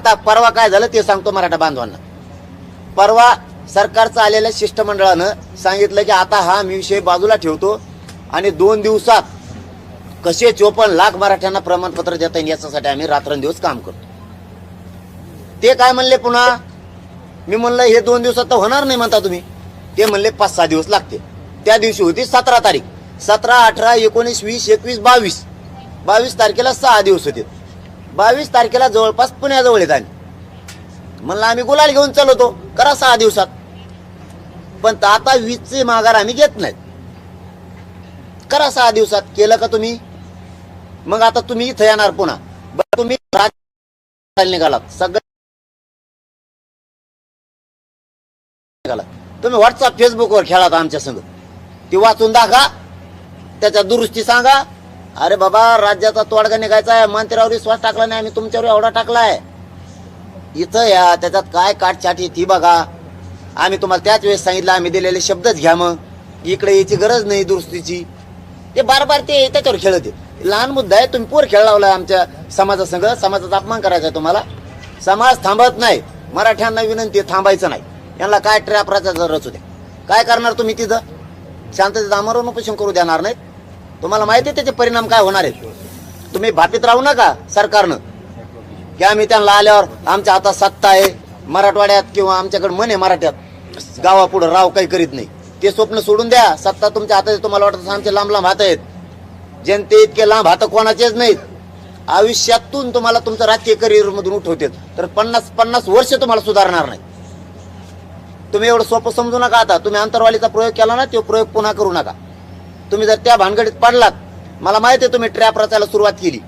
आता परवा काय झालं ते सांगतो मराठा बांधवांना. परवा सरकारचं आलेल्या शिष्टमंडळानं सांगितलं की आता हा मी विषय बाजूला ठेवतो आणि दोन दिवसात कसे चोपन्न लाख मराठ्यांना प्रमाणपत्र देता येईल याच्यासाठी आम्ही रात्रंदिवस काम करतो. ते काय म्हणले पुन्हा? मी म्हणलं हे दोन दिवसात तर होणार नाही म्हणता तुम्ही. ते म्हणले पाच सहा दिवस लागते. त्या दिवशी होती सतरा तारीख. सतरा अठरा एकोणीस वीस एकवीस बावीस. बावीस तारखेला सहा दिवस होते. बावीस तारखेला जवळपास पुण्याजवळ येत आहे म्हणलं आम्ही गुलाल घेऊन चालवतो करा सहा दिवसात. पण तर आता वीजचे माघार आम्ही घेत नाहीत. करा सहा दिवसात. केलं का तुम्ही? मग आता तुम्ही इथं येणार पुन्हा. बरं तुम्ही निघालात. सगळं तुम्ही व्हॉट्सअप फेसबुकवर खेळात आमच्या संग. ती वाचून दाखवा त्याच्या दुरुस्ती सांगा. अरे बाबा राज्याचा तोडगा निघायचा आहे. मंत्र्यावर विश्वास टाकला नाही. आम्ही तुमच्यावर एवढा टाकलाय. इथं या त्याच्यात काय काटछाट ती बघा. आम्ही तुम्हाला त्याच वेळेस सांगितलं आम्ही दिलेले शब्दच घ्या मग. इकडे यायची गरज नाही दुरुस्तीची. ते बार बार ते त्याच्यावर खेळत आहे. लहान मुद्दा आहे तुम्ही पोर खेळ लावलाय आमच्या समाजासंग. समाजाचा अपमान करायचा आहे तुम्हाला. समाज थांबत नाही. मराठ्यांना विनंती आहे, थांबायचं नाही. यांना काय ट्रॅप रचायचा रचू होते काय करणार तुम्ही तिथं? शांततेत आमरण उपोषण करू देणार नाहीत. तुम्हाला माहिती आहे त्याचे परिणाम काय होणार आहेत? तुम्ही भातीत राहू नका सरकारनं. की आम्ही त्यांना आल्यावर आमच्या हातात सत्ता आहे मराठवाड्यात किंवा आमच्याकडे मन आहे मराठ्यात. गावापुढं राव काही करीत नाही. ते स्वप्न सोडून द्या सत्ता तुमच्या हातात तुम्हाला वाटत आमचे लांब लांब हात आहेत. जनते इतके लांब हात कोणाचेच नाहीत. आयुष्यातून तुम्हाला तुमचं राजकीय करिअर मधून उठवतात. तर पन्नास पन्नास वर्ष तुम्हाला सुधारणार नाही. तुम्ही एवढं सोपं समजू नका आता. तुम्ही अंतरवालीचा प्रयोग केला ना तो प्रयोग पुन्हा करू नका. तुम्ही जर त्या भानगडीत पडलात मला माहिती आहे तुम्ही ट्रॅप रचायला सुरुवात केली.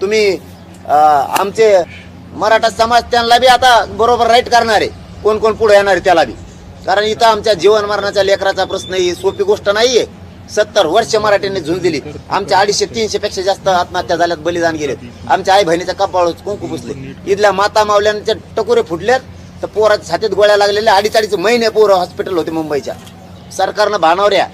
तुम्ही आमचे मराठा समाज त्यांना बी आता बरोबर राईट करणार आहे. कोण कोण पुढे येणार आहे त्याला बी. कारण इथं आमच्या जीवन मरणाच्या लेकराचा प्रश्न ही सोपी गोष्ट नाहीये. सत्तर वर्ष मराठ्यांनी झुंज दिली. आमच्या अडीचशे तीनशे पेक्षा जास्त आत्महत्या झाल्यात बलिदान गेलेत. आमच्या आई बहिणीच्या कपाळ कुंकू पुसले. इथल्या माता मावल्यांच्या टकोरे फुटल्यात तर पोराच्या छातीत गोळ्या लागलेल्या अडीच अडीच महिने पोरं हॉस्पिटल होते मुंबईच्या. सरकारनं भानावऱ्या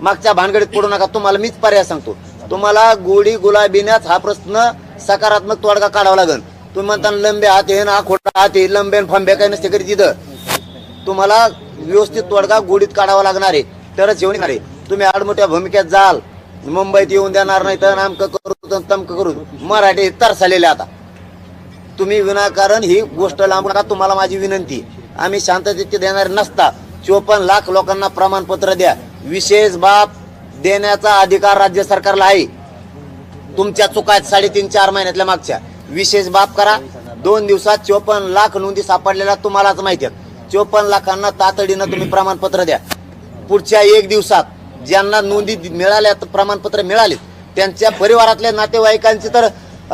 मागच्या भानगडीत पडू नका. तुम्हाला मीच पर्याय सांगतो. तुम्हाला गोडी गुलाबीण्याच हा प्रश्न सकारात्मक तोडगा काढावा लागेल. तुम्ही म्हणता लंबे हात हे ना खोटा हात हे लंबे आणि फंबे काही नसते कधी तिथं. तुम्हाला व्यवस्थित तोडगा गोडीत काढावा लागणार आहे. तरच येऊन येणार आहे. तुम्ही आडमोठ्या भूमिकेत जाल. मुंबईत येऊन देणार नाही तर नामकं करू तमकं करू. मराठी तरसालेले आता. तुम्ही विनाकारण ही गोष्ट लांबू नका तुम्हाला माझी विनंती. आम्ही शांततेत देणार नसता. चोपन्न लाख लोकांना प्रमाणपत्र द्या. विशेष बाब देण्याचा अधिकार राज्य सरकारला आहे. तुमच्या चुका आहेत साडेतीन चार महिन्यातल्या मागच्या. विशेष बाब करा. दोन दिवसात चोपन्न लाख नोंदी सापडलेल्या तुम्हालाच माहिती आहेत. चोपन्न लाखांना तातडीनं तुम्ही प्रमाणपत्र द्या. पुढच्या एक दिवसात ज्यांना नोंदी मिळाल्या प्रमाणपत्र मिळाले. त्यांच्या परिवारातल्या नातेवाईकांची तर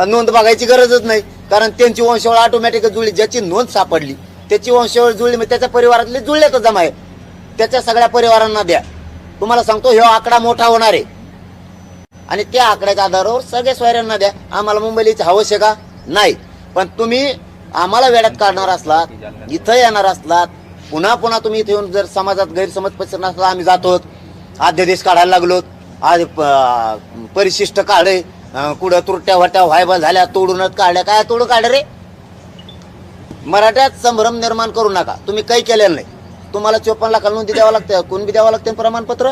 नोंद बघायची गरजच नाही. कारण त्यांची वंशावळ ऑटोमॅटिक जुळली. ज्याची नोंद सापडली त्याची वंशावळ जुळली मग त्याच्या परिवारातले जुळल्यातच जमा आहे. त्याच्या सगळ्या परिवारांना द्या. तुम्हाला सांगतो ह्यो आकडा मोठा होणार आहे. आणि त्या आकड्याच्या आधारावर सगळ्या सोयऱ्यांना द्या. आम्हाला मुंबईला आवश्यक हवस आहे का? नाही. पण तुम्ही आम्हाला वेड्यात काढणार असलात इथं येणार असलात पुन्हा पुन्हा तुम्ही इथे येऊन जर समाजात गैरसमज पसरणार असला आम्ही जातो अध्यादेश काढायला लागलो आज परिशिष्ट काढे कुठं तुरट्या वट्या व्हायबल झाल्या तोडूनच काढल्या काय तोडू काढ रे? मराठ्यात संभ्रम निर्माण करू नका. तुम्ही काही केलेलं नाही. तुम्हाला चोपन्न लाखाला नोंदी द्यावं लागते कोण बी द्यावं लागते प्रमाणपत्र?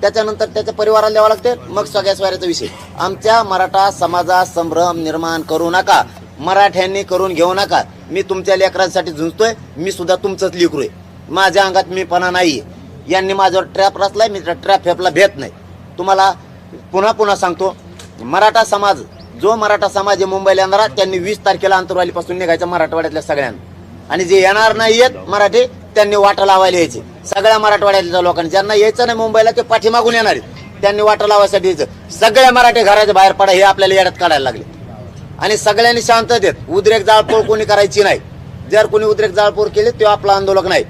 त्याच्यानंतर त्याच्या परिवाराला द्यावं लागते मग सगळ्या स्वाऱ्याचा विषय. आमच्या मराठा समाजात संभ्रम निर्माण करू नका. मराठ्यांनी करून घेऊ नका. मी तुमच्या लेकरांसाठी झुंजतोय मी सुद्धा तुमचंच लेकरू आहे माझ्या अंगात मीपणा नाही यांनी माझ्यावर ट्रॅप रचलाय मी ट्रॅप फेपला भेट नाही. तुम्हाला पुन्हा पुन्हा सांगतो मराठा समाज जो मराठा समाज आहे मुंबईला येणारा त्यांनी वीस तारखेला अंतरवालीपासून निघायचं मराठवाड्यातल्या सगळ्यांना. आणि जे येणार नाही आहेत मराठी त्यांनी वाटा लावायला यायचे. सगळ्या मराठवाड्यातल्या लोकांनी. ज्यांना यायचं नाही मुंबईला ते पाठीमागून येणार आहेत. त्यांनी वाटा लावायसाठी यायचं. सगळ्या मराठी घराच्या बाहेर पडा हे आपल्याला येड्यात काढायला लागले. आणि सगळ्यांनी शांततेत उद्रेक जाळपोळ कोणी करायची नाही. जर कोणी उद्रेक जाळपोळ केली तो आपला आंदोलक नाही.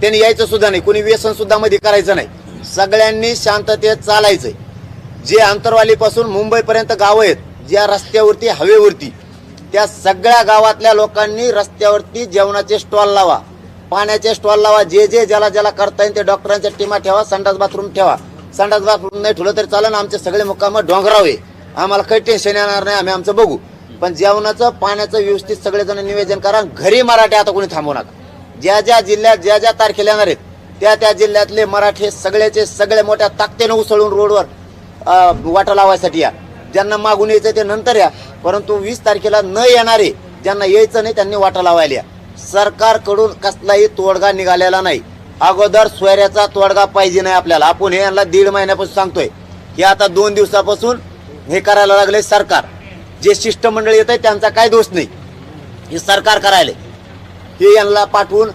त्यांनी यायचं सुद्धा नाही. कोणी व्यसन सुद्धा मध्ये करायचं नाही. सगळ्यांनी शांततेत चालायचंय. जे अंतरवालीपासून मुंबईपर्यंत गावं आहेत ज्या रस्त्यावरती हवेवरती त्या सगळ्या गावातल्या लोकांनी रस्त्यावरती जेवणाचे स्टॉल लावा. पाण्याचे स्टॉल लावा जे जे ज्याला ज्याला करता येईल ते डॉक्टरांच्या टीमा ठेवा संडास बाथरूम ठेवा. संडास बाथरूम नाही ठेवलं तरी चालेल आमचे सगळे मुक्काम डोंगराव आहे. आम्हाला काही टेन्शन येणार नाही आम्ही आमचं बघू. पण जेवणाचं पाण्याचं व्यवस्थित सगळेजण निवेदन करा घरी मराठी आता कोणी थांबवू नका. ज्या ज्या जिल्ह्यात ज्या ज्या तारखेला येणार आहेत त्या त्या जिल्ह्यातले मराठे सगळ्याचे सगळे मोठ्या ताकदीनं उसळून रोडवर वाटा लावायसाठी या. ज्यांना मागून यायचं ते नंतर या. परंतु वीस तारखेला न येणारे ज्यांना यायचं नाही त्यांनी वाटा लावायला या. सरकारकडून कसलाही तोडगा निघालेला नाही. अगोदर स्वैऱ्याचा तोडगा पाहिजे नाही आपल्याला. आपण हे यांना दीड महिन्यापासून सांगतोय. हे आता दोन दिवसापासून हे करायला लागले सरकार. जे शिष्टमंडळ येत आहे त्यांचा काय दोष नाही. हे सरकार करायले. हे यांना पाठवून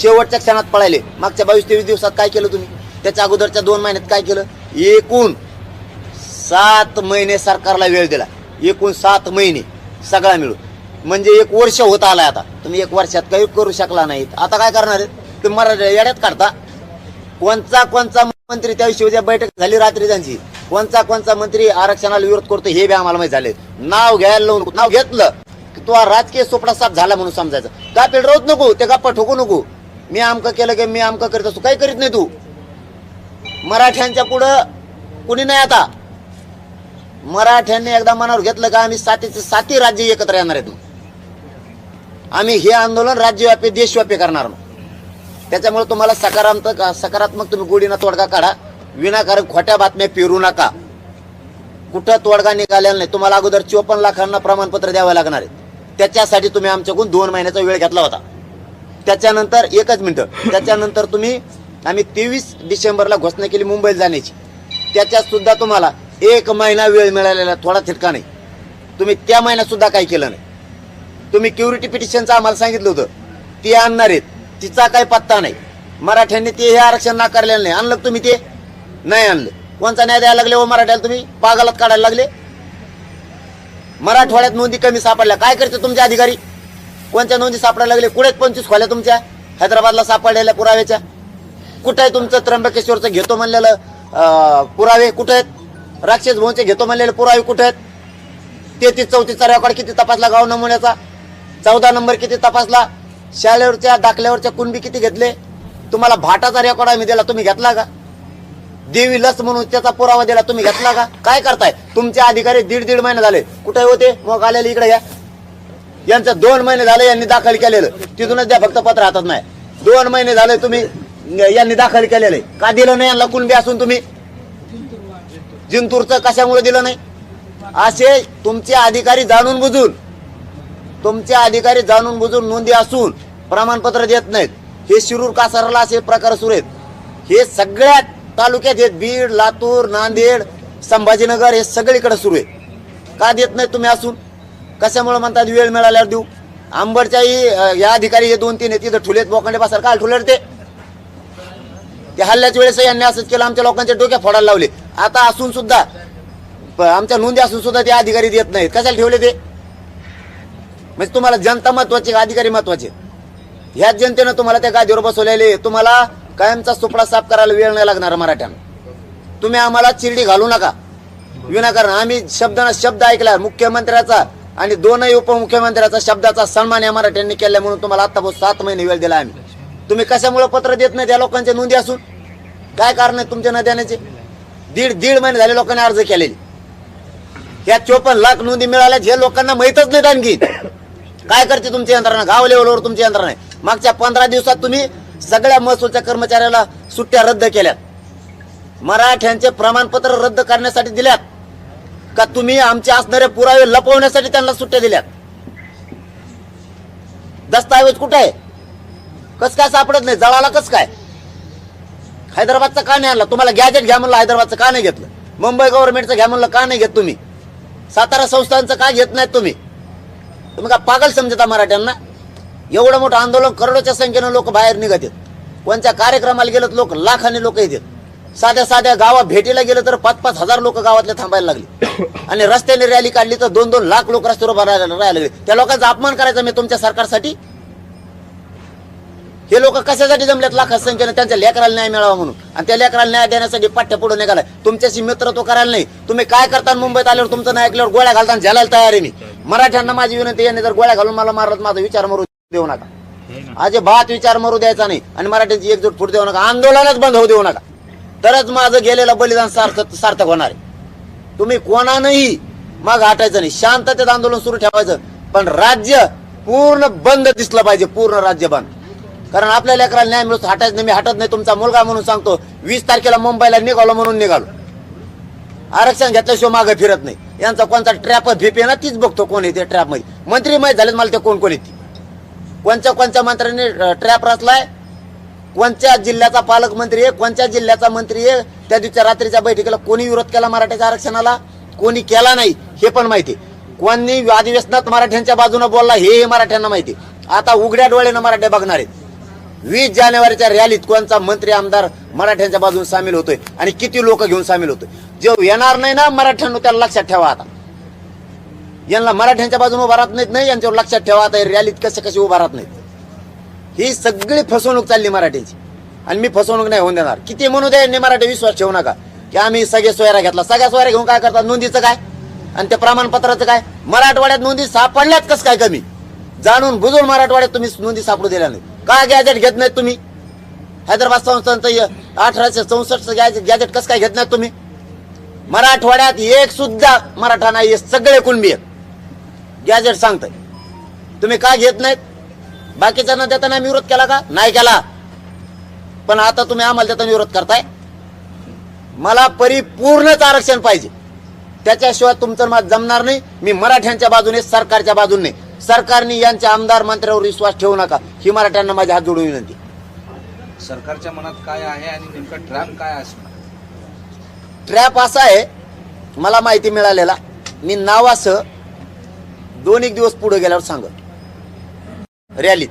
शेवटच्या क्षणात पळायले. मागच्या बावीस तेवीस दिवसात काय केलं तुम्ही? त्याच्या अगोदरच्या दोन महिन्यात काय केलं? एकूण सात महिने सरकारला वेळ दिला. एकूण सात महिने सगळा मिळून. म्हणजे एक वर्ष होत आलाय आता. तुम्ही एक वर्षात काही करू शकला नाहीत. आता काय करणार आहे तुम्ही मराठी येड्यात काढता. कोणचा कोणचा मंत्री त्या उद्या बैठक झाली रात्री त्यांची कोणचा कोणचा मंत्री आरक्षणाला विरोध करतो हे बी आम्हाला माहिती झाले नाव घ्यायला लावून नाव घेतलं की तो राजकीय सोपडा साफ झाला म्हणून समजायचं. का पेड नको ते गप्पा ठोकू नको. मी आमकं केलं की मी आमकं करीत असतो काही करीत नाही तू. मराठ्यांच्या पुढं कुणी नाही आता. मराठ्यांनी एकदा मनावर घेतलं का आम्ही साथीचे साथी राज्य एकत्र येणार आहेत? आम्ही हे आंदोलन राज्यव्यापी देशव्यापी करणार आहोत. त्याच्यामुळे तुम्हाला सकारात्मक सकारात्मक तुम्ही गोडीना तोडगा काढा. विनाकारण खोट्या बातम्या पेरू नका. कुठं तोडगा निघालेला नाही. तुम्हाला अगोदर चोपन्न लाखांना प्रमाणपत्र द्यावं लागणार आहे. त्याच्यासाठी तुम्ही आमच्याकडून दोन महिन्याचा वेळ घेतला होता. त्याच्यानंतर एकच मिनटं. त्याच्यानंतर तुम्ही आम्ही तेवीस डिसेंबरला घोषणा केली मुंबईला जाण्याची. त्याच्यात सुद्धा तुम्हाला एक महिना वेळ मिळालेला थोडा थिटका नाही तुम्ही त्या महिन्यात सुद्धा काही केलं नाही. तुम्ही क्युरिटी पिटिशनचं आम्हाला सांगितलं होतं. ती आणणार आहेत. तिचा काही पत्ता नाही. मराठ्यांनी ते हे आरक्षण नाकारलेलं नाही. आणलं तुम्ही ते? नाही आणलं. कोणचा न्याय द्यायला लागले व मराठ्याला तुम्ही? पागालात काढायला लागले? मराठवाड्यात नोंदी कमी सापडल्या. काय करते तुमचे अधिकारी? कोणत्या नोंदी सापडायला लागले? कुठे पंचवीस खोल्या तुमच्या? हैदराबादला सापडलेल्या पुराव्याच्या? कुठं आहे तुमचं त्र्यंबकेश्वरचं घेतो म्हणलेलं पुरावे कुठे आहेत? राक्षस भाऊचे घेतो म्हणलेले पुरावे कुठे आहेत? तेहतीस चौतीसचा रेकॉर्ड किती तपासला? गाव नमुन्याचा? चौदा नंबर किती तपासला? शाळेवरच्या दाखल्यावरच्या कुणबी किती घेतले? तुम्हाला भाटाचा रेकॉर्ड आम्ही दिला तुम्ही घेतला का? देवी लस म्हणून त्याचा पुरावा दिला तुम्ही घेतला का? काय करताय? तुमचे अधिकारी दीड दीड महिने झाले. कुठे होते? मग आलेले इकडे या. यांचं दोन महिने झाले यांनी दाखल केलेलं. तिथूनच द्या फक्त पत्र हातात नाही. दोन महिने झाले तुम्ही यांनी दाखल केलेले. का दिलं नाही यांना कुणबी असून तुम्ही? जिंतूरचं कशामुळे दिलं नाही? असे तुमचे अधिकारी जाणून बुजून तुमचे अधिकारी जाणून बुजून नोंदी असून प्रमाणपत्र देत नाहीत. हे शिरूर कासाराला असे प्रकार सुरू आहेत. हे सगळ्या तालुक्यात हे बीड लातूर नांदेड संभाजीनगर हे सगळीकडे सुरू आहे का देत नाही तुम्ही असून? कशामुळे म्हणतात वेळ मिळाल्यावर देऊ? आंबडच्याही या अधिकारी हे दोन तीन आहेत तिथं ठुलेत बोकांडे बसार काल ठुले ते. ते हल्ल्याच्या वेळेस यांनी असंच केलं आमच्या लोकांच्या डोक्या फोडायला लावले. आता असून सुद्धा प- आमच्या नोंदी असून सुद्धा ते अधिकारी देत नाहीत. कशाला ठेवले ते? म्हणजे तुम्हाला जनता महत्वाची का अधिकारी महत्त्वाचे? ह्या जनतेनं तुम्हाला त्या गादीवर बसवलेले तुम्हाला कायमचा सुपडा साफ करायला वेळ नाही लागणार मराठ्यानं. तुम्ही आम्हाला चिरडी घालू नका. विनाकारण आम्ही शब्दानं शब्द ऐकला मुख्यमंत्र्याचा आणि दोनही उपमुख्यमंत्र्याचा शब्दाचा सन्मान या मराठ्यांनी केला म्हणून तुम्हाला आतापासून सात महिने वेळ दिला आम्ही. तुम्ही कशामुळे पत्र देत नाही त्या लोकांच्या नोंदी असून? काय कारण आहे तुमच्या न देण्याचे दीड दीड महिने झाले लोकांनी अर्ज केलेले. या चोपन्न लाख नोंदी मिळाल्या हे लोकांना माहीतच नाहीत आणखी. काय करते तुमची यंत्रणा? गाव लेवलवर तुमची यंत्रणा आहे. मागच्या पंधरा दिवसात तुम्ही सगळ्या महसूलच्या कर्मचाऱ्याला सुट्ट्या रद्द केल्यात. मराठ्यांचे प्रमाणपत्र रद्द करण्यासाठी दिल्यात. का तुम्ही आमचे असणारे पुरावे लपवण्यासाठी त्यांना सुट्ट्या दिल्यात? दस्तावेज कुठे आहे? कस काय सापडत नाही? जळाला कस काय? हैदराबादचा का नाही आणला? तुम्हाला गॅजेट घ्या म्हणलं हैदराबादचं का नाही घेतलं? मुंबई गव्हर्नमेंटचं घ्या म्हणलं का नाही घेत तुम्ही? सातारा संस्थांचं का घेत नाहीत तुम्ही? तुम्ही का पागल समजता मराठ्यांना. एवढं मोठं आंदोलन करोडोच्या संख्येनं लोक बाहेर निघत आहेत कोणत्या कार्यक्रमाला गेलं लोक लाखाने लोक येतात साध्या साध्या गावात भेटीला गेलं तर पाच पाच हजार लोक गावातले थांबायला लागले. आणि रस्त्याने रॅली काढली तर दोन दोन लाख लोक रस्त्यावर राहायला लागले. त्या लोकांचा अपमान करायचा मी तुमच्या सरकारसाठी? हे लोक कशासाठी जमल्यात लाखात संख्येने? त्यांच्या लेकराला न्याय मिळावा म्हणून. आणि त्या लेकराला न्याय देण्यासाठी पाठ्य पुढे निघाला तुमच्याशी मित्रत्व करायला नाही. तुम्ही काय करता मुंबईत आल्यावर तुमचं नाही ऐकल्यावर गोळ्या घालताना आणि झेलायला तयार आहे मी मराठ्यांना माझी विनंती यांनी जर गोळ्या घालून मला मारत माझा विचार मरू देऊ नका. आज भात विचार मरू द्यायचा नाही आणि मराठ्यांची एकजूट फुट देऊ नका. आंदोलनच बंद होऊ देऊ नका. तरच माझं गेलेलं बलिदान सार्थक सार्थक होणार आहे. तुम्ही कोणानंही मग हटायचं नाही. शांततेत आंदोलन सुरू ठेवायचं. पण राज्य पूर्ण बंद दिसलं पाहिजे पूर्ण राज्य बंद. कारण आपल्या लेकराला न्याय मिळतो हटायचं नाही. मी हटत नाही तुमचा मुलगा म्हणून सांगतो. वीस तारखेला मुंबईला निघालो म्हणून निघालो. आरक्षण घेतल्याशिवाय मागे फिरत नाही. यांचा कोणता ट्रॅप भीपी ना तीच बघतो कोण येते ते ट्रॅपमध्ये. मंत्री माहीत झालेत मला ते कोण कोण येते कोणत्या कोणत्या मंत्र्यांनी ट्रॅप रचलाय? कोणत्या जिल्ह्याचा पालकमंत्री आहे? कोणत्या जिल्ह्याचा मंत्री आहे? त्या दिवशी रात्रीच्या बैठकीला कोणी विरोध केला मराठ्याच्या आरक्षणाला? कोणी केला नाही हे पण माहिती कोणी अधिवेशनात मराठ्यांच्या बाजूने बोलला हे मराठ्यांना माहिती आता उघड्या डोळ्यानं मराठे बघणार आहेत. वीस जानेवारीच्या रॅलीत कोणचा मंत्री आमदार मराठ्यांच्या बाजून सामील होतोय? आणि किती लोक घेऊन सामील होतोय? जो येणार नाही ना मराठ्यांनो त्याला लक्षात ठेवा आता. यांना मराठ्यांच्या बाजूने उभा राहत नाहीत नाही यांच्यावर लक्षात ठेवा आता रॅलीत कसे कसे उभा राहत नाहीत. ही सगळी फसवणूक चालली मराठ्यांची. आणि मी फसवणूक नाही होऊन देणार. किती म्हणू दे यांनी मराठी विश्वास ठेवू नका. की आम्ही सगळे सोयरा घेतला. सगळ्या सोयरा घेऊन काय करतात? नोंदीचं काय? आणि त्या प्रमाणपत्राचं काय? मराठवाड्यात नोंदी सापडल्यात कसं काय कमी? जाणून बुजून मराठवाड्यात तुम्ही नोंदी सापडू दिल्या नाही का गॅजेट घेत नाहीत तुम्ही? हैदराबाद संस्थांचं अठराशे चौसष्ट गॅजेट कसं काय घेत नाहीत तुम्ही? मराठवाड्यात एक सुद्धा मराठा नाही सगळे कुणबी आहेत. गॅजेट सांगतय. तुम्ही का घेत नाहीत? बाकीच्यांना देताना विरोध केला का? नाही केला. पण आता तुम्ही आम्हाला देताना विरोध करताय. मला परिपूर्णच आरक्षण पाहिजे. त्याच्याशिवाय तुमचं मत जमणार नाही. मी मराठ्यांच्या बाजूने सरकारच्या बाजूने. सरकारने यांच्या आमदार मंत्र्यावर विश्वास ठेवू नका. ही मराठ्यांना माझी हात जोडून विनंती. सरकारच्या मनात काय आहे आणि नेमकं ट्रॅप काय असणार? ट्रॅप असा आहे मला माहिती मिळालेला. मी नाव असं दोन एक दिवस पुढे गेल्यावर सांगत. रॅलीत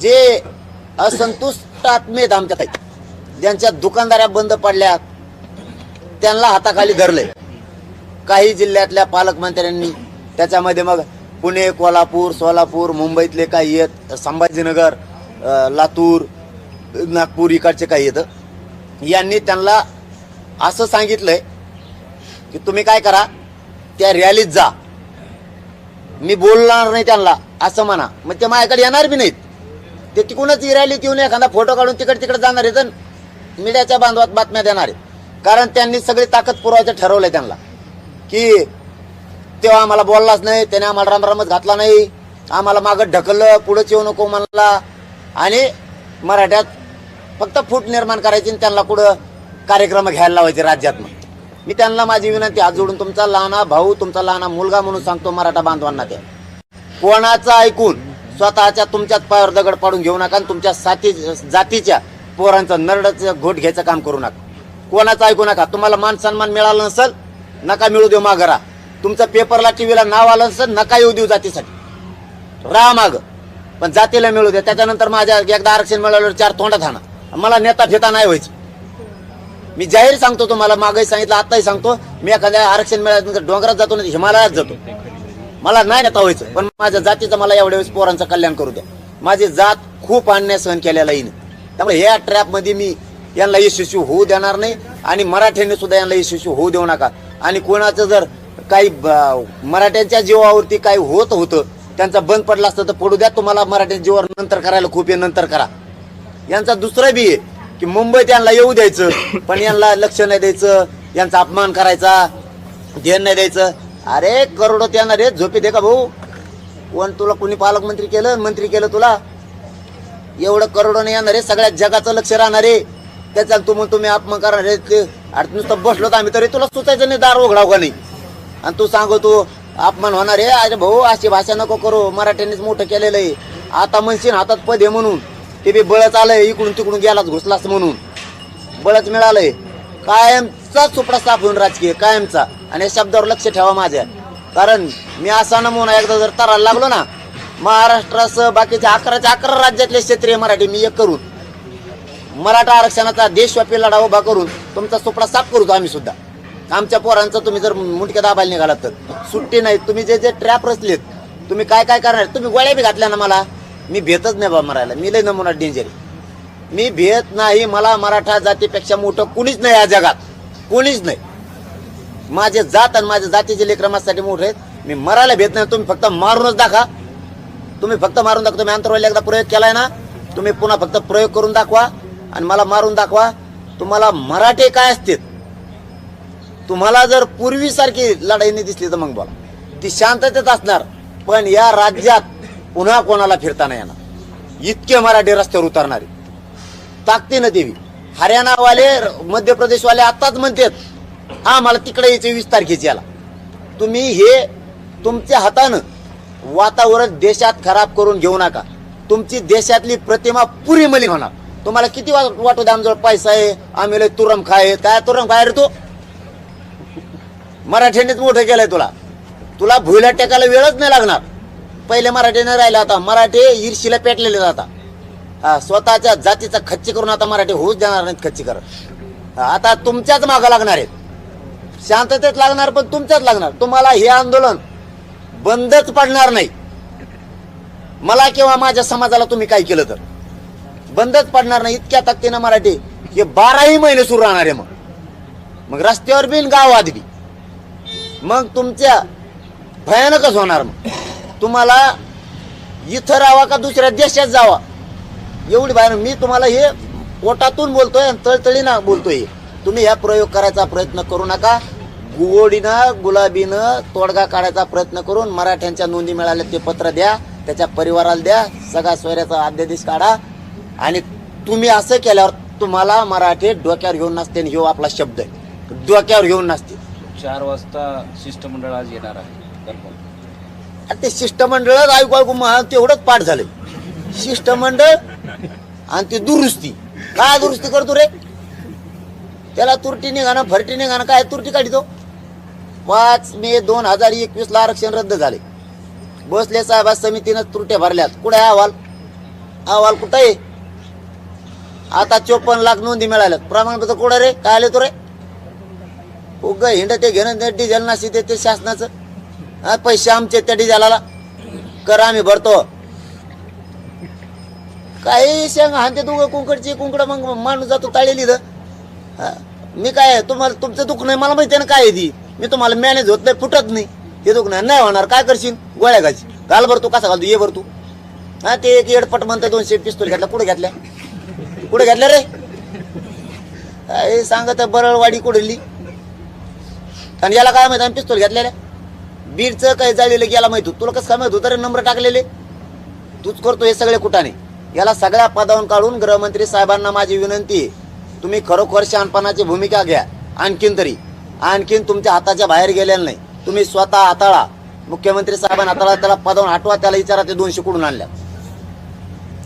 जे असंतुष्ट आत्मेत आमच्या काही ज्यांच्या दुकानदाऱ्या बंद पडल्या त्यांना हाताखाली धरले काही जिल्ह्यातल्या पालकमंत्र्यांनी त्याच्यामध्ये मग पुणे कोल्हापूर सोलापूर मुंबईतले काही आहेत संभाजीनगर लातूर नागपूर इकडचे काही येतं यांनी त्यांना असं सांगितलंय की तुम्ही काय करा त्या रॅलीत जा. मी बोलणार नाही त्यांना असं म्हणा. मग ते माझ्याकडे येणार बी नाहीत. ते तिकडूनच ही रॅलीत येऊन एखादा फोटो काढून तिकडे तिकडे जाणार आहे मीडियाच्या बांधवात बातम्या देणार आहे कारण त्यांनी सगळी ताकद पुरवायचं ठरवलंय त्यांना. की तेव्हा आम्हाला बोललाच नाही त्याने आम्हाला रामरामच घातला नाही. आम्हाला मागं ढकललं पुढंच येऊ नको म्हणला. आणि मराठ्यात फक्त फूट निर्माण करायची आणि त्यांना कुठं कार्यक्रम घ्यायला लावायचे राज्यात मग. मी त्यांना माझी विनंती आज जोडून तुमचा लहाना भाऊ तुमचा लहाना मुलगा म्हणून सांगतो मराठा बांधवांना त्या कोणाचं ऐकून स्वतःच्या तुमच्याच पायावर दगड पाडून घेऊ नका आणि तुमच्या साथी जातीच्या पोरांचं नरडचं घोट घ्यायचं काम करू नका. कोणाचं ऐकू नका. तुम्हाला मान सन्मान मिळाला नसेल नका मिळू देऊ माघरा तुमचं पेपरला टीव्हीला नाव आलं नसेल नका येऊ देऊ जातीसाठी. राहा माग. पण जातीला मिळू द्या त्याच्यानंतर माझ्या एकदा आरक्षण मिळाल्यावर चार तोंडात हाणा मला नेता फेता नाही व्हायचं. मी जाहीर सांगतो तुम्हाला मागही सांगितलं आताही सांगतो. मी एखाद्या आरक्षण मिळाल्यानंतर डोंगरात जातो नाही हिमालयात जातो. मला नाही नेता व्हायचं पण माझ्या जातीचं मला एवढ्या वेळेस पोरांचं कल्याण करू द्या. माझी जात खूप अन्याय सहन केलेला येईन त्यामुळे ह्या ट्रॅपमध्ये मी यांना यशस्वी होऊ देणार नाही आणि मराठ्यांनी सुद्धा यांना यशस्वी होऊ देऊ नका. आणि कोणाचं जर काही मराठ्यांच्या जीवावरती काही होत होतं त्यांचा बंद पडला असतं तर पडू द्या. तुम्हाला मराठ्यांच्या जीवावर नंतर करायला खूप आहे नंतर करा. यांचा दुसरा बी आहे की मुंबईत यांना येऊ द्यायचं पण यांना लक्ष नाही द्यायचं यांचा अपमान करायचा ध्यान नाही द्यायचं. अरे करोडो त्यांना रे झोपी दे का भाऊ? पण तुला कुणी पालकमंत्री केलं मंत्री केलं तुला? एवढं करोडो नाही येणार रे सगळ्या जगाचं लक्ष राहणार रे. त्याचा तू मग तुम्ही अपमान करणार रे. ते अरे नुसतं बसलो तर आम्ही तरी तुला सुचायचं नाही दार उघडाव का नाही? आणि तू सांगू तू अपमान होणार आहे अरे भाऊ अशी भाषा नको करू मराठ्यांनीच मोठं केलेलं आहे. आता म्हणशील हातात पद आहे म्हणून. ते बी बळच आलंय इकडून तिकडून गेलाच घुसलास म्हणून. बळच मिळालंय. कायमचा सुपडा साफ होऊन राजकीय कायमचा. आणि या शब्दावर लक्ष ठेवा माझ्या. कारण मी असा नमुना एकदा जर तरायला लागलो ना महाराष्ट्रासह बाकीच्या अकराच्या अकरा राज्यातले क्षेत्रीय मराठी मी एक करून मराठा आरक्षणाचा देशव्यापी लढा उभा करून तुमचा सुपडा साफ करू आम्ही सुद्धा. आमच्या पोरांचा तुम्ही जर मुंडक्या दाबायला निघालात तर. सुट्टी नाही. तुम्ही जे जे ट्रॅप रचलेत तुम्ही काय काय करणार? तुम्ही गोळ्या बी घातल्या ना मला? मी भेतच नाही बा मरायला. मी लय नमुना डेंजर मी भेट नाही मला मराठा जातीपेक्षा मोठं कुणीच नाही या जगात. कुणीच नाही. माझे जात आणि माझ्या जातीचे लेकर माझ्यासाठी मोठे आहेत. मी मरायला भेट नाही तुम्ही फक्त मारूनच दाखवा. तुम्ही फक्त मारून दाखवा तुम्ही अंतरवाली एकदा प्रयोग केलाय ना तुम्ही पुन्हा फक्त प्रयोग करून दाखवा आणि मला मारून दाखवा. तुम्हाला मराठे काय असते तुम्हाला जर पूर्वीसारखी लढाई नाही दिसली तर मग बोला. ती शांततेत असणार पण या राज्यात पुन्हा कोणाला फिरता नाही येणार. इतके मराठी रस्त्यावर उतरणारे. ताकतीनं देवी. हरियाणावाले मध्य प्रदेशवाले आताच म्हणतात हा मला तिकडे यायचे वीस तारखेची याला तुम्ही हे तुमच्या हातानं वातावरण देशात खराब करून घेऊ नका. तुमची देशातली प्रतिमा पुरी मली होणार. तुम्हाला किती वाटू द्या आमजवळ पैसा आहे आम्ही लय तुरम खाय काय तुरम खाय रे तू? मराठ्यांनीच मोठं केलंय तुला. तुला भुईला टेकायला वेळच नाही लागणार. पहिले मराठी न राहिले आता. मराठी ईर्षीला पेटलेले जाता स्वतःच्या जातीचा खच्ची करून आता मराठी होऊच देणार नाहीत खच्ची करत आता तुमच्याच मागं लागणार आहेत. शांततेत लागणार पण तुमच्याच लागणार. तुम्हाला हे आंदोलन बंदच पडणार नाही. मला किंवा माझ्या समाजाला तुम्ही काय केलं तर? बंदच पडणार नाही. इतक्या ताकदीनं मराठी हे बाराही महिने सुरू राहणार आहे मग. मग रस्त्यावर बिन गावात बी मग तुमच्या भयानकच होणार मग. तुम्हाला इथं राहावा का दुसऱ्या देशात जावा? एवढी बाहेर मी तुम्हाला हे पोटातून बोलतोय आणि तळतळीनं बोलतोय. तुम्ही ह्या प्रयोग करायचा प्रयत्न करू नका. गुगोडीनं गुलाबीनं तोडगा काढायचा प्रयत्न करून मराठ्यांच्या नोंदी मिळाल्या ते पत्र द्या त्याच्या परिवाराला द्या सगळा सोयऱ्याचा अध्यादेश काढा. आणि तुम्ही असं केल्यावर तुम्हाला मराठी डोक्यावर घेऊन नसते आणि ह्यो आपला शब्द आहे. डोक्यावर घेऊन नसते चार वाजता शिष्टमंडळ आज येणार आहे. आणि ते शिष्टमंडळात ऐकू ऐकू मग तेवढंच पाठ झालं शिष्टमंडळ आणि ती दुरुस्ती. काय दुरुस्ती करतो रे? त्याला तुरटी निघाणं फरटी निघाणं काय तुरटी काढतो? पाच मे दोन हजार एकवीस ला आरक्षण रद्द झाले बसले साहेब समितीनं तुरट्या भरल्यात. कुठे अहवाल? अहवाल कुठं आहे? आता चोपन्न लाख नोंदी मिळाल्यात. प्रमाणपत्र कुठं रे? काय आले तो रे? उग हिंड ते घेणं डिझेल नाशी ते शासनाचं. हा, पैसे आमचे त्या डिझेलाला. कर आम्ही भरतो. काही शेंग हानते तू कुंकडची कुंकड मग माणूस जातो ताळेली मी काय तुम्हाला तुमचं दुःख नाही मला माहिती आहे ना काय आहे ती. मी तुम्हाला मॅनेज होत नाही फुटत नाही. हे दुःख नाही नाही होणार काय करशील? गोळ्या घालशील घाल भर तू कसा घालतो? ये भर तू. हा ते एक एडपट म्हणतं दोनशे पिस्तूल घेतला कुठे घेतल्या? कुठे घेतल्या रे? हे सांगत बरळवाडी कुडली आणि याला काय माहिती आम्ही पिस्तूल घेतलेल्या? बीडचं काय जाळलेलं याला माहीत. तुला कसं काय माहीत होतं रे? नंबर टाकलेले. तूच करतो हे सगळे कुठाने. याला सगळ्या पदावरून काढून गृहमंत्री साहेबांना माझी विनंती आहे. तुम्ही खरोखर शहाणपणाची भूमिका घ्या. आणखीन तरी. आणखीन तुमच्या हाताच्या बाहेर गेलेलं नाही. तुम्ही स्वतः हाताळा. मुख्यमंत्री साहेबांना हाताळा. त्याला पदावरून हटवा. त्याला विचारा ते दोनशे कुठून आणल्या.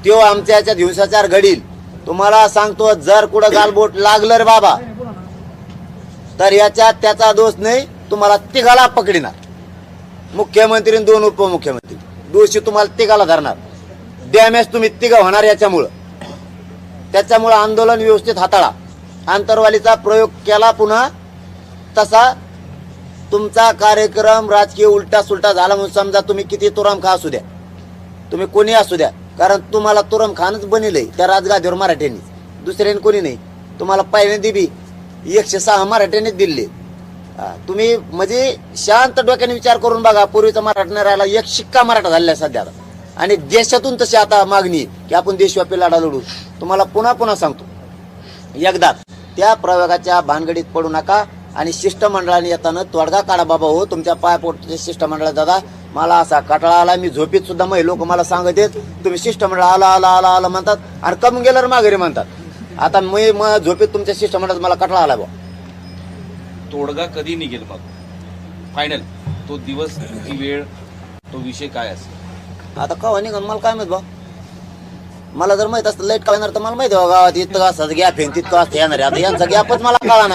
त्यो आमच्या याच्यात हिंसाचार घडील. तुम्हाला सांगतो जर कुठं गालबोट लागलं रे बाबा तर याच्यात त्याचा दोष नाही. तुम्हाला तिघाला पकडिणार मुख्यमंत्री आणि दोन उपमुख्यमंत्री. दोषी तुम्हाला तिघाला धरणार. डॅमेज तुम्ही तिघा होणार याच्यामुळं. त्याच्यामुळं आंदोलन व्यवस्थित हाताळा. आंतरवालीचा प्रयोग केला पुन्हा तसा तुमचा कार्यक्रम राजकीय उलटा सुलटा झाला म्हणून समजा तुम्ही किती तुराम खा असू द्या. तुम्ही कोणी असू द्या. कारण तुम्हाला तुरम खानच बनिलंय त्या राजगादीवर मराठ्यांनी. दुसऱ्याने कोणी नाही. तुम्हाला पहिल्यांदी बी एकशे सहा मराठ्यांनीच दिले. तुम्ही म्हणजे शांत डोक्याने विचार करून बघा पूर्वीचा मराठा नाही राहिला एक शिक्का मराठा झालेला आहे सध्या आणि देशातून तशी आता मागणी की आपण देशव्यापी लढा लढू. तुम्हाला पुन्हा पुन्हा सांगतो. एकदा त्या प्रयोगाच्या भानगडीत पडू नका आणि शिष्टमंडळाने येताना तोडगा काढा बाबा हो तुमच्या पायपोटचे शिष्टमंडळ दादा. मला असा कटाळा आला मी झोपेत सुद्धा मग लोक मला सांगत आहेत तुम्ही शिष्टमंडळ आला आला आला आला म्हणतात आणि कम गेल्यावर माघारी म्हणतात. आता मी मग झोपीत तुमच्या शिष्टमंडळात मला कटाळा आला बा तोडगा कधी निघेल मग फायनल तो दिवस ती वेळ तो विषय काय असेल? आता कवा निघन? मला काय माहीत बा. मला जर माहीत असतं लाइट कळणार तर मला माहिती आहे बा गावात इतकं असं गॅप आहे तितकं असतं येणार आहे. आता यांचा गॅपच मला कळा ना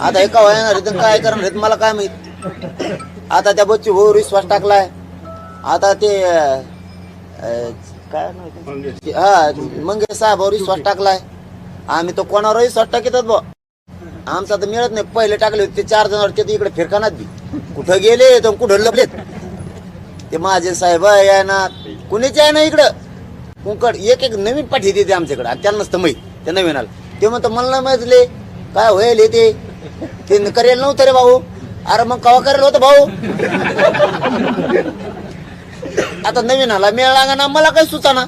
आता हे कवा येणार आहे तर काय करणार आहेत मला काय माहीत. आता त्या बच्ची भाऊ विश्वास टाकलाय. आता ते काय? हा मंगेश साहेबावर विश्वास टाकलाय. आम्ही तो कोणावर विश्वास टाकीतात बा. आमचा तर मिळत नाही. पहिले टाकले होते ते चार जण ते इकडे फिरकानात बी. कुठं गेले तर कुठं लपलेत? ते माझे साहेब आहे ना. कुणीच आहे ना इकडं? कुंकड एक एक नवीन पाठी देते आमच्याकडे. आणि त्यांना नसतं माहीत ते नवीन आलं. ते म्हणतं मला नाही माहितले काय होईल हे ते? ते करेल नव्हतं रे भाऊ. अरे मग कवा करेल होतं भाऊ? आता नवीन आला मिळाला ना मला काही सुचाना.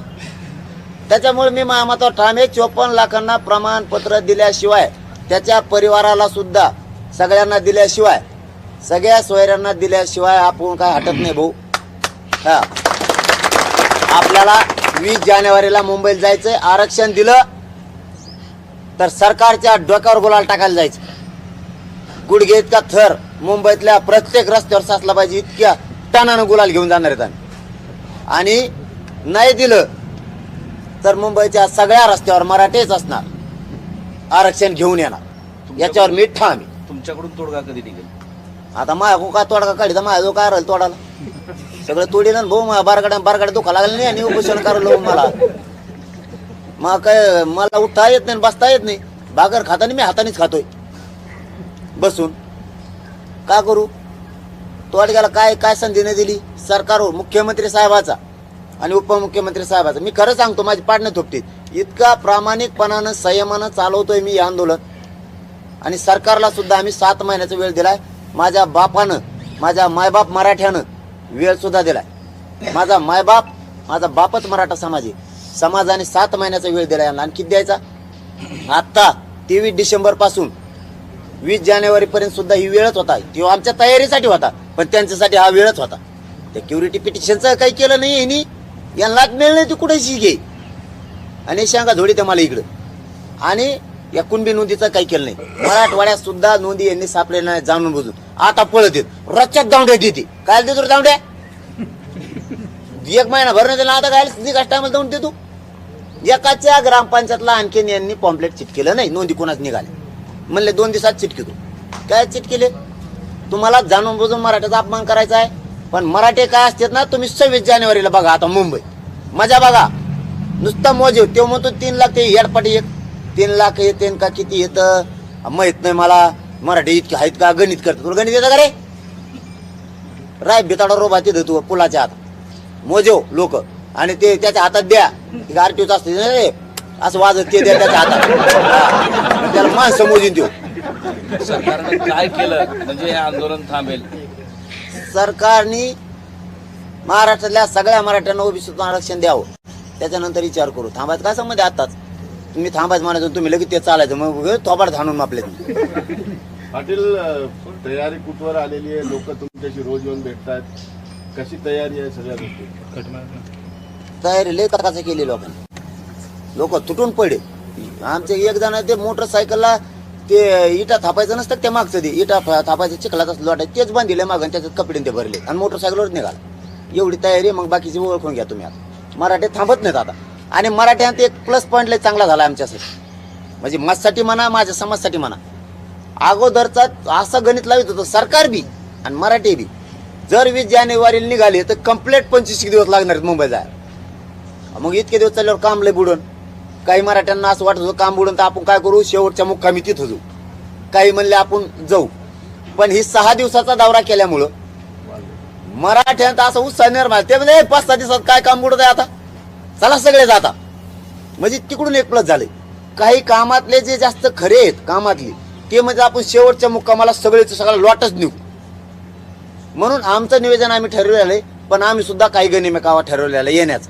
त्याच्यामुळे मी मामाचा ठामे चोपन्न लाखांना प्रमाणपत्र दिल्याशिवाय त्याच्या परिवाराला सुद्धा सगळ्यांना दिल्याशिवाय सगळ्या सोयऱ्यांना दिल्याशिवाय आपण काय हटत नाही भाऊ. हा. आपल्याला वीस जानेवारीला मुंबईला जायचंय आरक्षण दिलं तर सरकारच्या डोक्यावर गुलाल टाकायला जायचं. गुडघे इतका थर मुंबईतल्या प्रत्येक रस्त्यावर साचला पाहिजे इतक्या टनानं गुलाल घेऊन जाणार आहेत आणि नाही दिलं तर मुंबईच्या सगळ्या रस्त्यावर मराठीच असणार. आरक्षण घेऊन येणार. याच्यावर मी ठाम आहे. तुमच्याकडून तोडगा कधी निघेल? आता माझ्या काय तोडका काढी तर माझ्या जो काय राहील तोडाला सगळं तोडी ना भाऊ माझ्या बारगाड्या बारगाड्या दुखा लागलं नाही आणि उपोषण करायला मला. मग काय मला उठता येत नाही बसता येत नाही. भाकर खाताना मी हातानेच खातोय. बसून. का करू? तोडग्याला काय काय संधी नाही दिली? सरकारवर मुख्यमंत्री साहेबाचा आणि उपमुख्यमंत्री साहेबाचा. मी खरं सांगतो माझी पाडणे थोपटीत. इतका प्रामाणिकपणानं संयमानं चालवतोय मी हे आंदोलन. आणि सरकारला सुद्धा आम्ही सात महिन्याचा वेळ दिलाय. माझ्या बापानं माझ्या मायबाप मराठ्यानं वेळ सुद्धा दिलाय. माझा मायबाप माझा बापच मराठा समाज आहे. समाजाने सात महिन्याचा वेळ दिलाय यांना. आणि द्यायचा. आत्ता तेवीस डिसेंबरपासून वीस जानेवारी पर्यंत सुद्धा ही वेळच होता. तो आमच्या तयारीसाठी होता पण त्यांच्यासाठी हा वेळच होता. त्या क्युरिटी पिटिशनचं काही केलं नाही यांनी. यांना मिळलं नाही ती कुठेशी घे. आणि सांगा धोडी ते मला इकडं. आणि या कुणबी नोंदीचं काही केलं नाही. मराठवाड्यात सुद्धा नोंदी यांनी सापडले नाही जाणून बुजून. आता पळत येत. रच्च्यात दावड्या देते. काय देतो दावड्या? एक महिना भर नाही आता काय? निकास जाऊन देतो. एकाच्या ग्रामपंचायतला आणखीन यांनी पॉम्पलेट चिटकेलं नाही. नोंदी कोणाच निघाले म्हणले दोन दिवसात चिटकेतो काय चिटकेले तुम्हाला जाणून बुजून मराठ्याचा अपमान करायचा आहे. पण मराठे काय असतात ना तुम्ही सव्वीस जानेवारीला बघा आता मुंबई. मजा बघा. नुसतं मोजे ते म्हणतो तीन लाख ते हेडपाटी एक तीन लाख येते का किती येतं? माहीत नाही मला. मराठी इतके आहेत का? गणित करतो तुला गणित येतं का रे? राय बिताडा रोबा तिथं तू पुलाच्या हात मोजो लोक. आणि ते त्याच्या हातात द्या. आरटीओच असते ना रे. असं वाजत ते द्या त्याच्या हातात. त्याला माणसं मोजून देऊ. सरकारनं काय केलं? म्हणजे हे आंदोलन थांबेल. सरकारने महाराष्ट्रातल्या सगळ्या मराठ्यांना ओबीसीतून आरक्षण द्यावं. त्याच्यानंतर विचार करू. थांबायचं काय संबंध आताच तुम्ही थांबायचं म्हणायचं तुम्ही लगेच ते चालायचं. मग थोबाड थांबून आपले. पाटील तयारी कुठवर आलेली आहे? लोक तुमच्याशी रोज येऊन भेटतात. कशी तयारी आहे सगळ्या गोष्टी? तयारी लय काकाचं केली लोकांनी लोक तुटून पडले. आमचे एक जण ते मोटरसायकलला ते इटा थापायचं नसतं ते मागचं ते इटा थापायचं चिखलात असलं वाटायचं तेच बांधिले मागं त्याच्यात कपडे ते भरले. आणि मोटरसायकलवर निघाला. एवढी तयारी आहे, मग बाकीची ओळखून घ्या तुम्ही आता. मराठी थांबत नाहीत आता. आणि मराठ्यांत एक प्लस पॉईंट लय चांगला झाला आमच्यासाठी. म्हणजे माझ्यासाठी म्हणा माझ्या समाजसाठी म्हणा. अगोदरचा असं गणित लावित होतं सरकार बी आणि मराठी बी. जर वीस जानेवारीला निघाली तर कंप्लेट पंचवीस दिवस लागणार आहेत मुंबई जायला. मग इतके दिवस चालल्यावर काम लय बुडून. काही मराठ्यांना असं वाटत होतं काम बुडून तर आपण काय करू? शेवटच्या मुक्कामी तिथं जाऊ. काही म्हणले आपण जाऊ. पण ही सहा दिवसाचा दौरा केल्यामुळं मराठ्यांचा असं उत्साह निर्माण ते म्हणजे पाच सहा दिवसात काय काम बुडत आहे आता? चला सगळे जाता. म्हणजे तिकडून एक प्लस झाले. काही कामातले जे जास्त खरे आहेत कामातले ते म्हणजे आपण शेवटच्या मुक्कामाला सगळेच सगळा लॉटच नेऊ म्हणून आमचं निवेदन आम्ही ठरवलेलं आहे पण आम्ही सुद्धा काही गनिमेकावा ठरवलेलं आहे येण्याचं.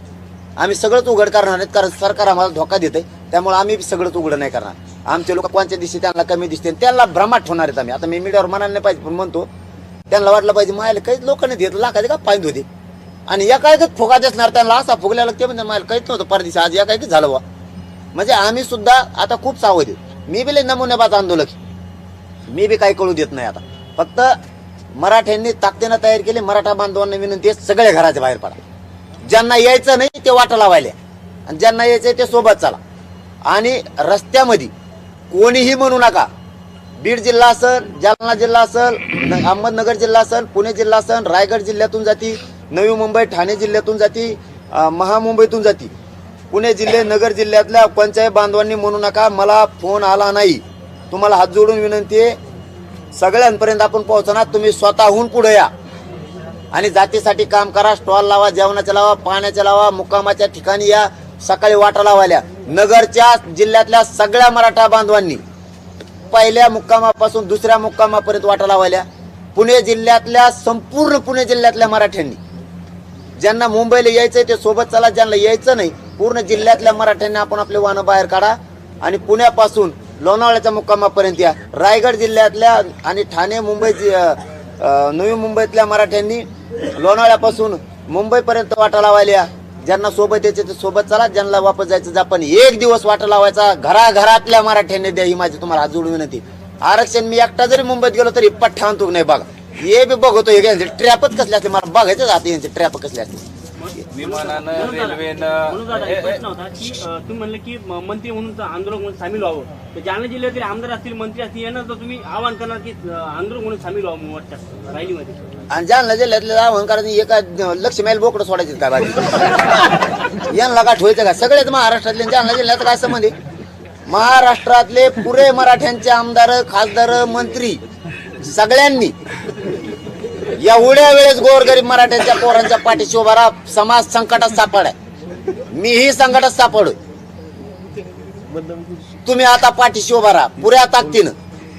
आम्ही सगळंच उघड करणार आहेत कारण सरकार आम्हाला धोका देते त्यामुळे आम्ही सगळंच उघड नाही करणार. आमचे लोक कोणत्या दिवशी त्यांना कमी दिसते त्यांना भ्रमाट ठेवणार आहेत आम्ही. आता मी मीडियावर म्हणायला नाही पाहिजे पण म्हणतो त्यांना वाटलं पाहिजे मायला काहीच लोकांनी देत लाखाचे का पाहिजे होते आणि या काय फुगा असणार त्यांना असा फुगल्या ते म्हणजे मला काहीच नव्हतं परदेशी आज या काय झालं बा म्हणजे आम्ही सुद्धा आता खूप सावध आहे. मी बी लय नमुनेबाज आंदोलक मी बी काही कळू देत नाही आता. फक्त मराठ्यांनी ताकदीनं तयार केली मराठा बांधवांना विनंती आहे सगळे घराच्या बाहेर पडा. ज्यांना यायचं नाही ते वाटा लावायला आणि ज्यांना यायचं ते सोबत चला. आणि रस्त्यामध्ये कोणीही म्हणू नका बीड जिल्हा असेल जालना जिल्हा असेल न- अहमदनगर जिल्हा असेल पुणे जिल्हा असेल रायगड जिल्ह्यातून जाती नवी मुंबई ठाणे जिल्ह्यातून जाती महामुंबईतून जाती. पुणे जिल्हे नगर जिल्ह्यातल्या पंचायत बांधवांनी म्हणू नका मला फोन आला नाही. तुम्हाला हात जोडून विनंती आहे सगळ्यांपर्यंत आपण पोहोचणार तुम्ही स्वतःहून पुढे या. आणि जातीसाठी काम करा स्टॉल लावा जेवणाच्या लावा पाण्याच्या लावा मुक्कामाच्या ठिकाणी या सकाळी वाटा लावायला. नगरच्या जिल्ह्यातल्या सगळ्या मराठा बांधवांनी पहिल्या मुक्कामापासून दुसऱ्या मुक्कामापर्यंत वाटा लावायला पुणे जिल्ह्यातल्या संपूर्ण पुणे जिल्ह्यातल्या मराठ्यांनी. ज्यांना मुंबईला यायचंय ते सोबत चला ज्यांना यायचं नाही पूर्ण जिल्ह्यातल्या मराठ्यांनी आपण आपले वाहनं बाहेर काढा आणि पुण्यापासून लोणावळ्याच्या मुक्कामापर्यंत या. रायगड जिल्ह्यातल्या आणि ठाणे मुंबई नवी मुंबईतल्या मराठ्यांनी लोणावळ्यापासून मुंबईपर्यंत वाटा लावायला ज्यांना सोबत यायचे ते सोबत चला ज्यांना वापस जायचं जा. पण एक दिवस वाटा लावायचा घराघरातल्या मराठ्यांनी द्या ही माझी तुम्हाला हात जोडून विनंती. आरक्षण मी एकटा जरी मुंबईत गेलो तरी पठ्ठा आणतो नाही बघा. हे बी बघतो हे यांचे ट्रॅपच कसले असते मला बघायचं जाते यांचे ट्रॅप कसले असते विमानानं रेल्वेनं म्हणून दादा ए- एक ए- प्रश्न होता की अं, तुम्ही म्हणलं की म- मंत्री म्हणून आंदोलन म्हणून सामील व्हावं. तर जालना जिल्ह्यातील आमदार असतील मंत्री असतील यांना तर तुम्ही आवाहन करणार की अं, आंदोलन म्हणून सामील व्हावं मोर्चात रॅलीमध्ये आणि जालना जिल्ह्यातले आव्हान एका लक्ष मैल बोकडं सोडायचे काय बाकी? यांना का ठेवायचं का? सगळेच महाराष्ट्रातले आणि जालना जिल्ह्यात काय संबंध महाराष्ट्रातले पुरे मराठ्यांचे आमदार खासदार मंत्री सगळ्यांनी एवढ्या वेळेस गोरगरीब मराठ्यांच्या पोरांच्या पाठीशी उभा राहा. समाज संकटात सापडाय. मीही संकटात सापड. तुम्ही आता पाठीशी उभा राहा. पुऱ्या ताकदीनं.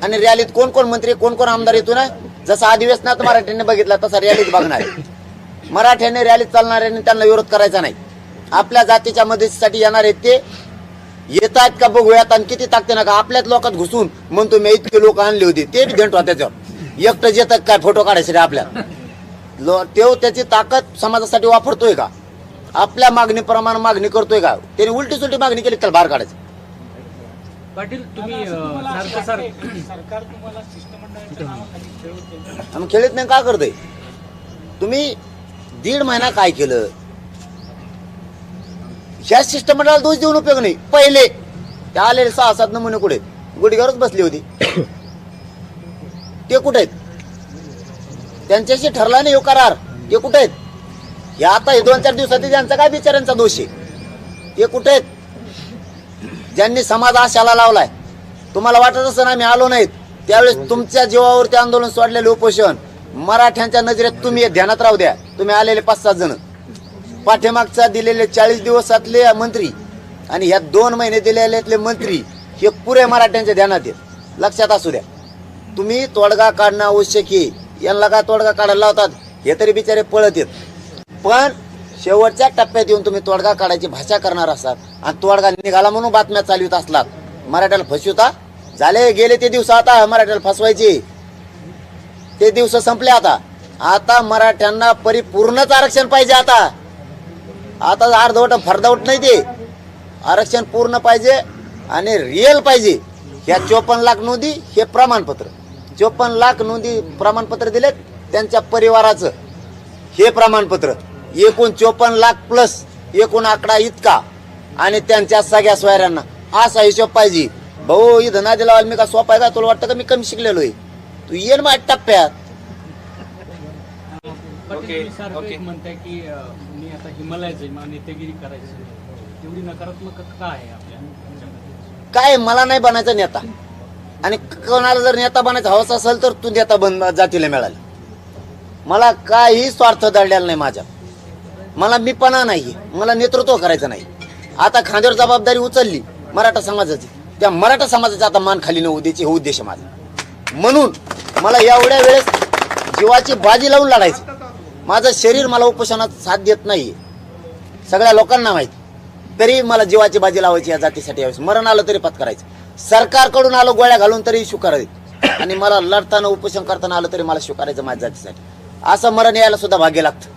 आणि रॅलीत कोण कोण मंत्री कोण कोण आमदार येतो ना जसं अधिवेशनात मराठ्यांनी बघितला तसा रॅलीत बघणार आहे. मराठ्यांनी रॅलीत चालणाऱ्यांनी त्यांना विरोध करायचा नाही. आपल्या जातीच्या मदतीसाठी येणार आहेत ते. येत आहेत का बघूयात आणि किती ताकदीनं का? आपल्याच लोकात घुसून म्हणतो मी इतके लोक आणले होते. ते बी घेतो त्याच्यावर. एकटं येतात काय फोटो काढायचे आपल्या लो तेव त्याची ताकद समाजासाठी वापरतोय का? आपल्या मागणीप्रमाणे मागणी करतोय का? त्याने उलटी सुलटी मागणी केली त्याला बाहेर काढायचं? पाटील तुम्ही सारखं सारखं आम्ही खेळत नाही का करतोय? तुम्ही दीड महिना काय केलं? ह्या शिष्टमंडळाला दोष देऊन उपयोग नाही. पहिले ते आलेले सहा सात नमुने कुठे? गुडघ्यावरच बसली होती. ते कुठे आहेत? त्यांच्याशी ठरला नाही हो करार. ते कुठे आहेत? हे आता हे दोन चार दिवसात त्यांचा काय बिचाऱ्यांचा दोष आहे? ते कुठे आहेत? ज्यांनी समाज आशाला लावलाय तुम्हाला वाटत असं ना आम्ही आलो नाहीत? त्यावेळेस तुमच्या जीवावरती आंदोलन सोडलेले उपोषण मराठ्यांच्या नजरेत तुम्ही हे ध्यानात राहू द्या. तुम्ही आलेले पाच सात जण. पाठीमागचा दिलेले चाळीस दिवसातले मंत्री आणि ह्या दोन महिने दिलेल्यातले मंत्री हे पुरे मराठ्यांच्या ध्यानात आहेत. लक्षात असू द्या. तुम्ही तोडगा काढणं आवश्यक आहे. यांना काय तोडगा काढायला लावतात? हे तरी बिचारे पळत येत पण शेवटच्या टप्प्यात येऊन तुम्ही तोडगा काढायची भाषा करणार असतात आणि तोडगा निघाला म्हणून बातम्या चालवित असलात. मराठ्याला फसविता झाले गेले ते दिवस आता मराठ्याला फसवायचे. ते दिवस संपले आता. आता मराठ्यांना परिपूर्णच आरक्षण पाहिजे आता. आता अर्धवट फरदावट नाही ते. आरक्षण पूर्ण पाहिजे आणि रिअल पाहिजे. ह्या चोपन्न लाख नोंदी हे प्रमाणपत्र. चोपन्न लाख नोंदी प्रमाणपत्र दिलेत त्यांच्या परिवाराचं. हे प्रमाणपत्र. एकूण चोपन्न लाख प्लस एकूण आकडा इतका. आणि त्यांच्या सगळ्या सोयऱ्यांना असा हिशोब पाहिजे. भाऊ इथं ना दिला मी का सोपा आहे का? तुला वाटतं का मी कमी शिकलेलो आहे? तू ये ना माझ्या टप्प्यात. म्हणताय की मी आता मला नेतेगिरी करायची तेवढी नकारात्मक का आहे आपल्या काय मला नाही बनायचा नेता. आणि कोणाला जर नेता बनायचा हवस असेल तर तू नेता बन जातीला मिळाला. मला काही स्वार्थ दडलेला नाही माझ्या मला मीपणा नाही मला नेतृत्व करायचं नाही. आता खांद्यावर जबाबदारी उचलली मराठा समाजाची. त्या मराठा समाजाचा आता मान खाली न द्यायची हे उद्देश आहे माझा. म्हणून मला एवढ्या वेळेस जीवाची बाजी लावून लढायची. माझं शरीर मला उपोषणात साथ देत नाही सगळ्या लोकांना माहिती. तरी मला जीवाची बाजी लावायची या जातीसाठी यावेळेस. मरण आलं तरी पत्करायचं. सरकारकडून आलं गोळ्या घालून तरी स्वीकारायचं आणि मला लढताना उपोषण करताना आलं तरी मला स्वीकारायचं माझ्या जातीसाठी. असं मरण यायला सुद्धा भाग्य लागतं.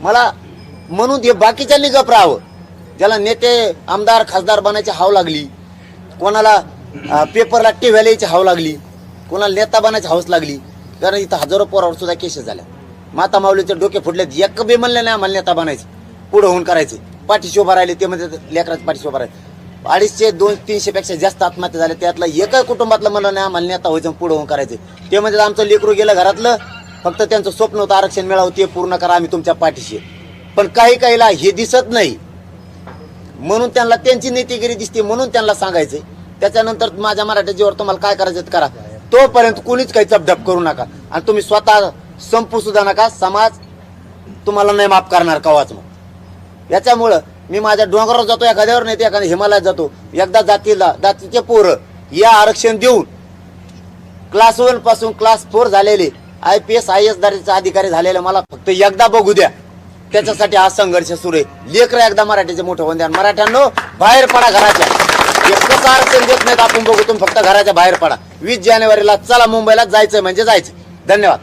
मला म्हणून हे बाकीच्यांनी गप राहावं. ज्याला नेते आमदार खासदार बनायची हाव लागली. कोणाला पेपरला टिव्ह्याला यायची हाव लागली. कोणाला नेता बनायची हाऊस लागली. कारण इथं हजारो पोरावर सुद्धा केसेस झाल्या. माता माऊलीचे डोके फुटलेत. एक बी म्हणले नाही आम्हाला नेता बनायचं. पुढं होऊन करायचे. पाठीशी उभा राहिले ते म्हणजे लेकराच्या पाठीशी उभा राहिले. अडीचशे दोन तीनशे पेक्षा जास्त आत्महत्या झाल्या. त्यातलं एका कुटुंबातलं म्हणलं नाही आम्हाला नेता व्हायचं पुढं होऊन करायचे. ते म्हणजे आमचं लेकरू गेलं घरातलं. फक्त त्यांचं स्वप्न होतं आरक्षण मिळावं ते पूर्ण करा आम्ही तुमच्या पाठीशी पण काही काहीला हे दिसत नाही. म्हणून त्यांना त्यांची नेतेगिरी दिसते म्हणून त्यांना सांगायचे त्याच्यानंतर माझ्या मराठी जीवर तुम्हाला काय करायचं करा. तोपर्यंत कोणीच काही चपढप करू नका. आणि तुम्ही स्वतः संपू सुद्धा नका. समाज तुम्हाला नाही माफ करणार कवाच मग. याच्यामुळं मी माझ्या डोंगरावर जातो एखाद्यावर नाही ते एखाद्या हिमालयात जातो. एकदा जातीला जातीचे पोरं या आरक्षण देऊन क्लास वनपासून क्लास फोर झालेले I P S I S दर्जाचे अधिकारी झालेले मला फक्त एकदा बघू द्या. त्याच्यासाठी हा संघर्ष सुरू आहे. लेकर एकदा मराठीचे मोठं होऊन द्या. मराठ्यांनो बाहेर पडा घराच्या. एकच कसं आरक्षण देत नाहीत आपण बघू तुम्ही फक्त घराच्या बाहेर पडा. वीस जानेवारीला चला मुंबईला जायचं म्हणजे जायचं धन्यवाद.